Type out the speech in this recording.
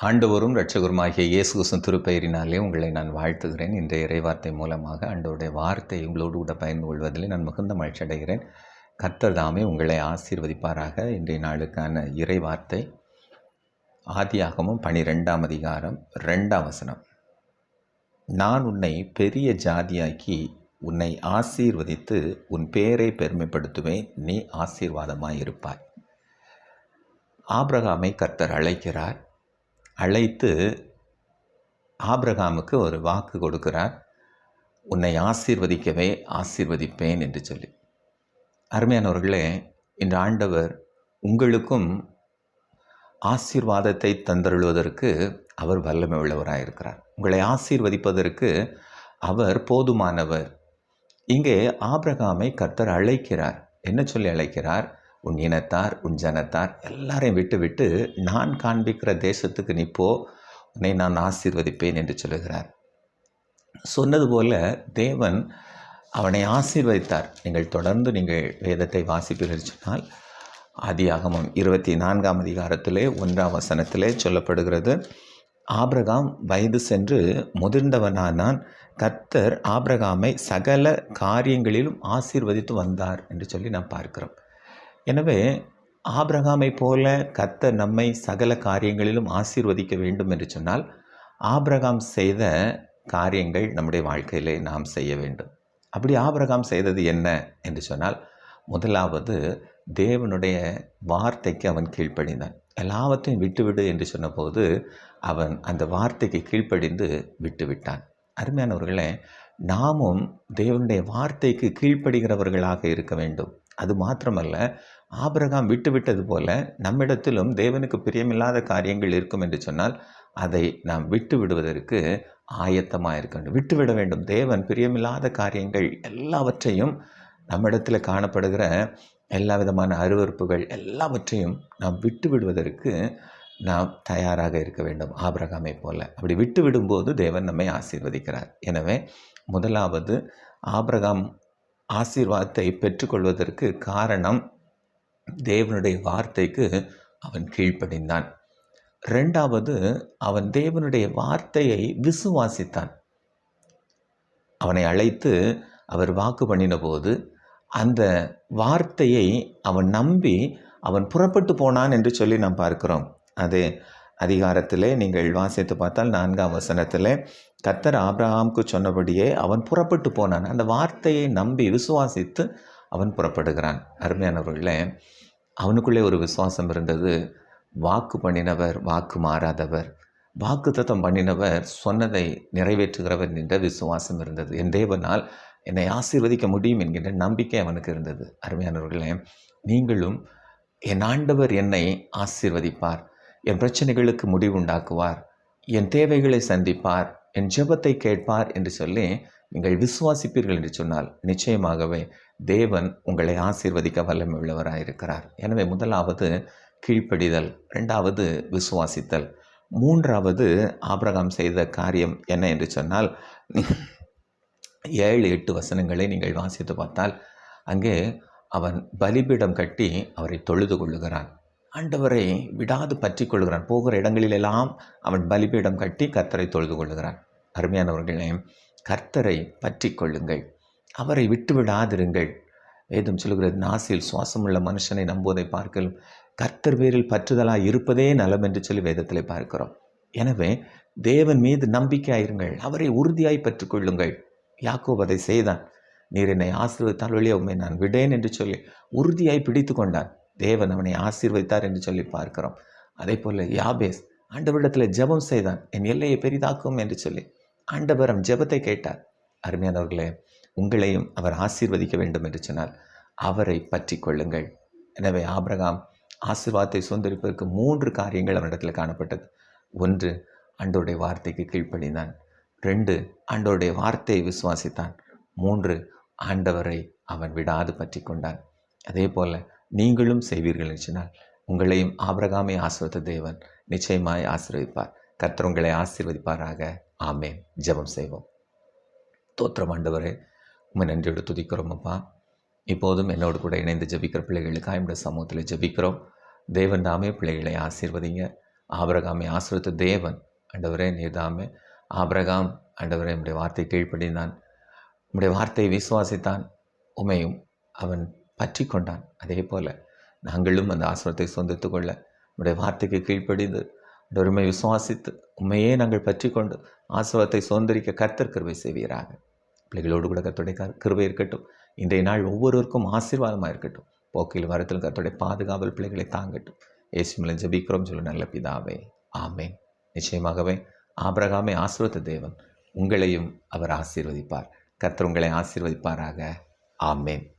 ஆண்டவரும் இரட்சகருமாகிய இயேசு திருப்பெயரினாலே உங்களை நான் வாழ்த்துகிறேன். இந்த இறைவார்த்தை மூலமாக ஆண்டவருடைய வார்த்தை உங்களோடு கூட பயந்து கொள்வதில் நான் மிகுந்த மகிழ்ச்சி அடைகிறேன். கர்த்தர் தாமே உங்களை ஆசீர்வதிப்பாராக. இன்றைய நாளுக்கான இறைவார்த்தை ஆதியாகமும் பனிரெண்டாம் அதிகாரம் ரெண்டாம் வசனம். நான் உன்னை பெரிய ஜாதியாக்கி உன்னை ஆசீர்வதித்து உன் பேரை பெருமைப்படுத்துவேன். நீ ஆசீர்வாதமாய் இருப்பாய் ஆபிரகாமை கர்த்தர் அழைக்கிறார். அழைத்து ஆப்ரகாமுக்கு ஒரு வாக்கு கொடுக்கிறார். உன்னை ஆசீர்வதிக்கவே ஆசீர்வதிப்பேன் என்று சொல்லி. அருமையானவர்களே இந்த ஆண்டவர் உங்களுக்கும் ஆசீர்வாதத்தை தந்தருள்வதற்கு அவர் வல்லமை உள்ளவராக இருக்கிறார். உங்களை ஆசீர்வதிப்பதற்கு அவர் போதுமானவர். இங்கே ஆபிரகாமை கர்த்தர் அழைக்கிறார். என்ன சொல்லி அழைக்கிறார்? உன் இனத்தார் உன் ஜனத்தார் எல்லாரையும் விட்டு விட்டு நான் காண்பிக்கிற தேசத்துக்கு நீ போ உன்னை நான் ஆசீர்வதிப்பேன் என்று சொல்லுகிறார். சொன்னது போல தேவன் அவனை ஆசீர்வதித்தார். நீங்கள் தொடர்ந்து நீங்கள் வேதத்தை வாசிப்பீர்கள் சொன்னால் ஆதியாகமம் இருபத்தி நான்காம் அதிகாரத்திலே ஒன்றாம் வசனத்திலே சொல்லப்படுகிறது ஆபிரகாம் வயது சென்று முதிர்ந்தவனானான். கர்த்தர் ஆபிரகாமை சகல காரியங்களிலும் ஆசீர்வதித்து வந்தார் என்று சொல்லி நாம் பார்க்கிறோம். எனவே ஆபிரகாமை போல கத்த நம்மை சகல காரியங்களிலும் ஆசீர்வதிக்க வேண்டும் என்று சொன்னால் ஆபிரகாம் செய்த காரியங்கள் நம்முடைய வாழ்க்கையிலே நாம் செய்ய வேண்டும். அப்படி ஆபிரகாம் செய்தது என்ன என்று சொன்னால் முதலாவது தேவனுடைய வார்த்தைக்கு அவன் கீழ்ப்படிந்தான். எல்லாவற்றையும் விட்டுவிடு என்று சொன்னபோது அவன் அந்த வார்த்தைக்கு கீழ்ப்படிந்து விட்டுவிட்டான். அருமையானவர்களே நாமும் தேவனுடைய வார்த்தைக்கு கீழ்ப்படுகிறவர்களாக இருக்க வேண்டும். அது மாத்திரமல்ல ஆபிரகாம் விட்டுவிட்டது போல நம்மிடத்திலும் தேவனுக்கு பிரியமில்லாத காரியங்கள் இருக்கும் என்று சொன்னால் அதை நாம் விட்டு விடுவதற்கு ஆயத்தமாக இருக்க வேண்டும். விட்டுவிட வேண்டும். தேவன் பிரியமில்லாத காரியங்கள் எல்லாவற்றையும் நம்மிடத்தில் காணப்படுகிற எல்லா விதமான அருவறுப்புகள் எல்லாவற்றையும் நாம் விட்டு விடுவதற்கு நாம் தயாராக இருக்க வேண்டும் ஆபிரகாமை போல. அப்படி விட்டு விடும்போது தேவன் நம்மை ஆசீர்வதிக்கிறார். எனவே முதலாவது ஆபிரகாம் ஆசீர்வாதத்தை பெற்றுக்கொள்வதற்கு காரணம் தேவனுடைய வார்த்தைக்கு அவன் கீழ்ப்படிந்தான். ரெண்டாவது அவன் தேவனுடைய வார்த்தையை விசுவாசித்தான். அவனை அழைத்து அவர் வாக்கு பண்ணின போது அந்த வார்த்தையை அவன் நம்பி அவன் புறப்பட்டு போனான் என்று சொல்லி நாம் பார்க்கிறோம். அது அதிகாரத்திலே நீங்கள் வாசித்து பார்த்தால் நான்காம் வசனத்தில் கத்தர் ஆப்ரஹாம்க்கு சொன்னபடியே அவன் புறப்பட்டு போனான். அந்த வார்த்தையை நம்பி விசுவாசித்து அவன் புறப்படுகிறான். அருமையானவர்களே அவனுக்குள்ளே ஒரு விசுவாசம் இருந்தது. வாக்கு பண்ணினவர் வாக்கு மாறாதவர். வாக்கு தத்தம் பண்ணினவர் சொன்னதை நிறைவேற்றுகிறவர் என்ற விசுவாசம் இருந்தது. என் தேவனால் என்னை ஆசீர்வதிக்க முடியும் என்கின்ற நம்பிக்கை அவனுக்கு இருந்தது. அருமையானவர்களே நீங்களும் என் ஆண்டவர் என்னை ஆசீர்வதிப்பார். என் பிரச்சனைகளுக்கு முடிவுண்டாக்குவார். என் தேவைகளை சந்திப்பார். என் ஜெபத்தை கேட்பார் என்று சொல்லி நீங்கள் விசுவாசிப்பீர்கள் என்று சொன்னால் நிச்சயமாகவே தேவன் உங்களை ஆசீர்வதிக்க வல்லமை உள்ளவராக இருக்கிறார். எனவே முதலாவது கீழ்ப்படிதல் ரெண்டாவது விசுவாசித்தல் மூன்றாவது ஆபிரகாம் செய்த காரியம் என்ன என்று சொன்னால் ஏழு எட்டு வசனங்களை நீங்கள் வாசித்து பார்த்தால் அங்கே அவன் பலிபீடம் கட்டி அவரை தொழுது கொள்ளுகிறான். ஆண்டவரை விடாது பற்றி கொள்கிறான் போகிற இடங்களிலெல்லாம் அவன் பலிபீடம் கட்டி கர்த்தரை தொழுது கொள்கிறான். அருமையானவர்களே கர்த்தரை பற்றி கொள்ளுங்கள் அவரை விட்டு விடாதிருங்கள் வேதம் சொல்கிறது நாசியில் சுவாசமுள்ள மனுஷனை நம்புவதை பார்க்கலாம் கர்த்தர் பேரில் பற்றுதலாக இருப்பதே நலம் என்று சொல்லி வேதத்தில் பார்க்கிறோம். எனவே தேவன் மீது நம்பிக்கையாயிருங்கள். அவரை உறுதியாய் பற்றுக்கொள்ளுங்கள். யாக்கோப் அதை செய்தான். நீர் என்னை ஆசீர்வதித்தால் வழியே உண்மை நான் விடேன் என்று சொல்லி உறுதியாய் பிடித்து கொண்டான் தேவன் அவனை ஆசீர்வதித்தார் என்று சொல்லி பார்க்கிறோம். அதே போல் யாபேஸ் ஆண்டவரிடத்தில் ஜெபம் செய்தான் என் எல்லையை பெரிதாக்கும் என்று சொல்லி ஆண்டவர் அவன் ஜெபத்தை கேட்டார். அருமையானவர்களே உங்களையும் அவர் ஆசீர்வதிக்க வேண்டும் என்று சொன்னால் அவரை பற்றி கொள்ளுங்கள். எனவே ஆபிரகாம் ஆசீர்வாதத்தை சுதந்திரிப்பதற்கு மூன்று காரியங்கள் அவனிடத்தில் காணப்பட்டது. ஒன்று ஆண்டோருடைய வார்த்தைக்கு கீழ்ப்படிந்தான். ரெண்டு ஆண்டோருடைய வார்த்தையை விசுவாசித்தான். மூன்று ஆண்டவரை அவன் விடாது பற்றி கொண்டான். அதே போல் நீங்களும் செய்வீர்கள் என்று சொன்னால் உங்களையும் ஆபிரகாமை ஆசிர்வத்த தேவன் நிச்சயமாய் ஆசீர்வதிப்பார். கர்த்தர் உங்களை ஆசீர்வதிப்பாராக. ஆமேன். ஜெபம் செய்வோம். தோத்திரம் ஆண்டவரே உண்மை நன்றியோடு துதிக்கிறோம் அப்பா. இப்போதும் என்னோடு கூட இணைந்து ஜபிக்கிற பிள்ளைகளுக்காக என்னுடைய சமூகத்தில் ஜெபிக்கிறோம். தேவன் தாமே பிள்ளைகளை ஆசீர்வதிங்க. ஆபிரகாமை ஆசிரித்த தேவன் ஆண்டவரே நீர்தாமே ஆபிரகாம் ஆண்டவரே நம்முடைய வார்த்தை கீழ்ப்படிந்தான். உம்முடைய வார்த்தையை விசுவாசித்தான். உமையும் அவன் பற்றி கொண்டான் அதே போல் நாங்களும் அந்த ஆசிரத்தை சொந்தித்து கொள்ள உம்முடைய வார்த்தைக்கு கீழ்ப்படிந்து உண்மை விசுவாசித்து உண்மையே நாங்கள் பற்றி கொண்டு ஆசிரவத்தை சுதந்திரிக்க கர்த்தர் கிருபை செய்வீராக. பிள்ளைகளோடு கூட கர்த்தருடைய கர்- கிருபை இருக்கட்டும். இன்றைய நாள் ஒவ்வொருவருக்கும் ஆசீர்வாதமாக இருக்கட்டும். போக்கில் வரத்தில் கர்த்தருடைய பாதுகாவல் பிள்ளைகளை தாங்கட்டும். ஏசுமலை ஜபிக்கிறோம். சொல்லு நல்ல பிதாவே. ஆமேன். நிச்சயமாகவே ஆபிரகாமை ஆசீர்வத்த தேவன் உங்களையும் அவர் ஆசீர்வதிப்பார். கர்த்தர் உங்களை ஆசீர்வதிப்பாராக. ஆமேன்.